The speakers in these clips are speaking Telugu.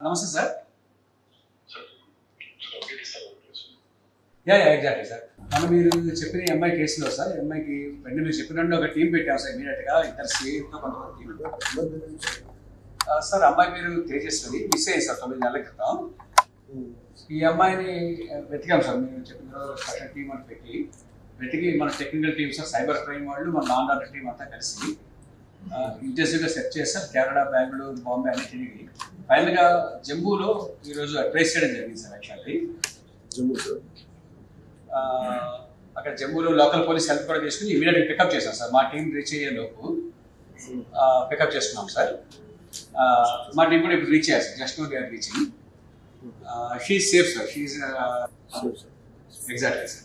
నమస్తే sir. Yeah yeah exactly sir. మనం మీరు చెప్పిన అమ్మాయి కేసులో సార్ అమ్మాయికి వెంటనే మీరు చెప్పినట్టు ఒక టీం పెట్టాం సార్ ఇమీడియట్గా ఇద్దరు సేఫ్గా కొంతమంది టీం సార్ అమ్మాయి పేరు తేజస్వరి మిస్ అయ్యింది సార్ తొమ్మిది నెలల క్రితం. ఈ అమ్మాయిని వెతికాం సార్ మీరు చెప్పిన టీం అని పెట్టి. వెతికి మన technical team sir cyber crime వాళ్ళు మన నాన్ ఆర్డర్ టీం అంతా కలిసి. ఇంటెన్సివ్గా సెర్చ్ చేస్తారు కేరళ బెంగళూరు బాంబే అన్ని తిరిగి. ఫైనల్గా జమ్మూలో ఈరోజు ట్రేస్ చేయడం జరిగింది సార్ యాక్చువల్లీ జమ్మూ అక్కడ జమ్మూలో లోకల్ పోలీస్ హెల్ప్ కూడా తీసుకుని ఇమీడియట్గా పికప్ చేశాం సార్. మా టీం రీచ్ అయ్యే లోపు పికప్ చేసుకున్నాం సార్. మా టీం కూడా ఇప్పుడు రీచ్ అయ్యారు sir. Just they are reaching. She safe sir she sir sir exactly sir?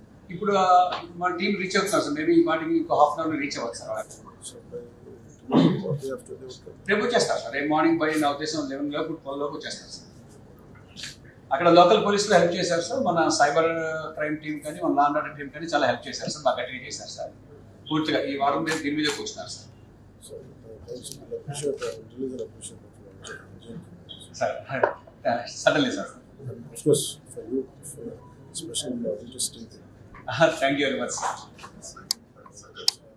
ఇప్పుడు మా టీం రీచ్ అవుతున్నారు సార్. మేబీ వాటికి ఇంకో హాఫ్ అన్ అవర్ రీచ్ అవ్వచ్చు సార్. రేపు వచ్చేస్తారు సార్. రేపు మార్నింగ్ బై నా ఉద్దేశం లెవెన్ లోపు ట్వెల్వ్ లోపు వచ్చేస్తారు సార్. అక్కడ లోకల్ పోలీసులు హెల్ప్ చేశారు సార్. మన సైబర్ క్రైమ్ టీం కానీ మన లాండ్ ఆర్డర్ టీం కానీ చాలా హెల్ప్ చేశారు సార్. బాగా గట్టిగా చేశారు సార్. పూర్తిగా ఈ వారం మీద దీని మీద కూర్చున్నారు sir. Sir suddenly sir. Of course, for you, for thank you very much, sir.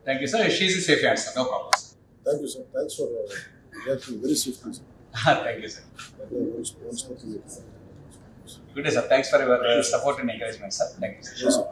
Thank you, sir. She's a safe answer. No problem. Sir. Thank you, sir. Thanks for uh, very swiftly, answer. thank you, sir. Good day, sir. Thanks for your uh, support and encouragement, sir. Thank you, sir. Yes, sir.